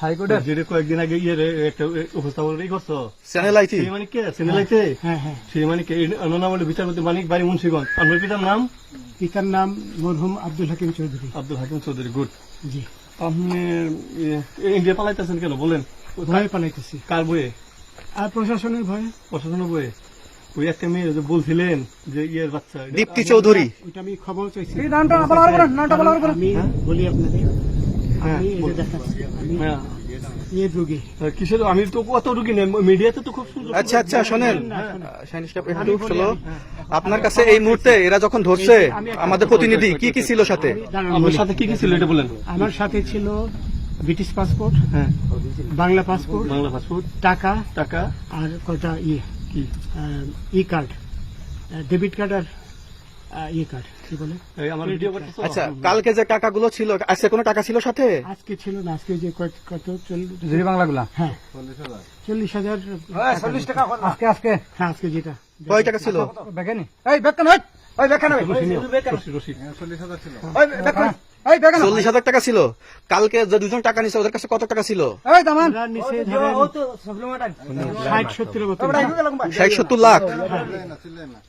হাইকোর্টের যেটা কয়েকদিন আগে ইয়ে একটা উপস্থাপন করছ? চ্যানেল আইছি সেই কে সিনেলাইতে সেই মানিক কে নাম হলো বিচারপতি মানিক বাড়ি মুন্সিগঞ্জ। আপনার পিতার নাম? পিতার নাম মরহুম আব্দুল হাকিম চৌধুরী। আব্দুল হাকিম চৌধুরী গুড। জি। আপনি ইন্ডিয়া পালাইতেছেন কেন? বলেন। ভয়ে পালাইতেছি। কার বইয়ে আর প্রশাসনের ভয়ে। প্রশাসনের বইয়ে ওই একটা মেয়ে যে বলছিলেন যে ইয়ের বাচ্চা দীপ্তি চৌধুরী। ওইটা আমি খবর চাইছি। নামটা বলি আমি যে কিসের? আমি তো কত রুগী নেই। মিডিয়াতে তো খুব আচ্ছা আচ্ছা শোনেন। আপনার কাছে এই মুহূর্তে এরা যখন ধরছে আমাদের প্রতিনিধি কি কি ছিল সাথে? বলি। সাথে কি কি ছিল এটা বলেন। আমার সাথে ছিল ব্রিটিশ পাসপোর্ট হ্যাঁ। Bangla passport Bangla passport. টাকা টাকা। আর কটা ইয়ে? কি? ই কার্ড ডেবিট কার্ড আর আহ, ইয়ে কার্ড কি বলে? এই আমার ভিডিও করতেছো আচ্ছা কালকে যে টাকাগুলো ছিল আজকে কোনো টাকা ছিল সাথে? আজকে ছিল না আজকে যে কত- কত? চল্লিশ বাংলাগুলা? হ্যাঁ। চল্লিশ হাজার। চল্লিশ টাকা আজকে আজকে। হ্যাঁ আজকে যেটা। কয় টাকা ছিল? বেকেনি এই বেকেন ওই ওই বেকেন ওই রশি, রশি। ওই বেকেন ওই বেকেন চল্লিশ হাজার টাকা ছিল। কালকে যে দুজন টাকা নিছে ওদের কাছে কত টাকা ছিল? ষাট সত্তর লাখ?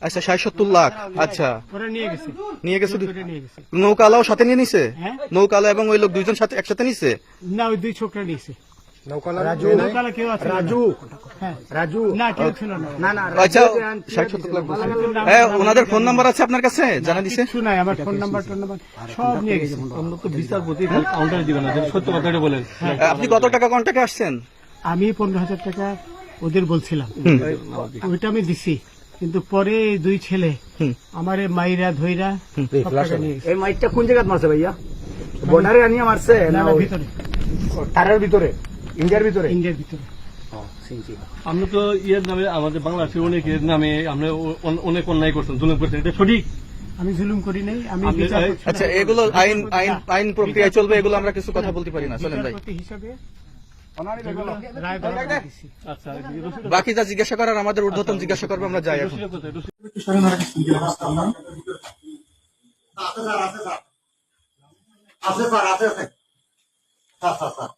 আচ্ছা ষাট সত্তর লাখ। আচ্ছা। ওরা নিয়ে গেছে। নিয়ে গেছে দু- ওরা নিয়ে গেছে। নৌকালাও সাথে নিয়ে নিছে? হ্যাঁ? নৌকালা এবং ওই লোক দুইজন সাথে একসাথে নিছে? না ওই দুই ছোকরা নিয়েছে রাজু। নৌকালা কেউ আছে? রাজু। হ্যাঁ রাজু। না কেউ ছিল না। না না আচ্ছা ষাট সত্তর লাখ বলছে। হ্যাঁ ওনাদের ফোন নাম্বার আছে আপনার কাছে? জানা দিছে? নাই আমার ফোন নাম্বার সব নিয়ে গেছে। আমরা তো বিচারপতি কাউন্টারে দিবেন না সত্য কথাটা বলেন। আপনি কত টাকা কন্টাক্টে আসছেন? আমি পনেরো হাজার টাকা ওদের বলছিলাম। ওইটা আমি দিছি কিন্তু পরে দুই ছেলে আমারে মাইরা ধইরা গেছে। এই মাইকটা কোন জায়গায় মারছে ভাইয়া? বর্ডারে আনিয়ে মারছে না, ভিতরে। তারের ভিতরে? ইন্ডিয়ার ভিতরে? ইন্ডিয়ার ভিতরে। আমরা তো ইয়ের নামে আমাদের বাংলাদেশের অনেকের নামে আমরা অনেক অন্যায় করছেন জুলুম করছেন এটা সঠিক? আমি জুলুম করি নাই আমি। আচ্ছা এগুলো আইন আইন আইন প্রক্রিয়ায় চলবে এগুলো আমরা কিছু কথা বলতে পারি না। চলেন ভাই। হিসাবে। আচ্ছা বাকি যা জিজ্ঞাসা করার আমাদের ঊর্ধ্বতন জিজ্ঞাসা করবে আমরা যাই এখন। আছে স্যার আছে স্যার। আছে স্যার আছে আছে স্যার স্যার স্যার।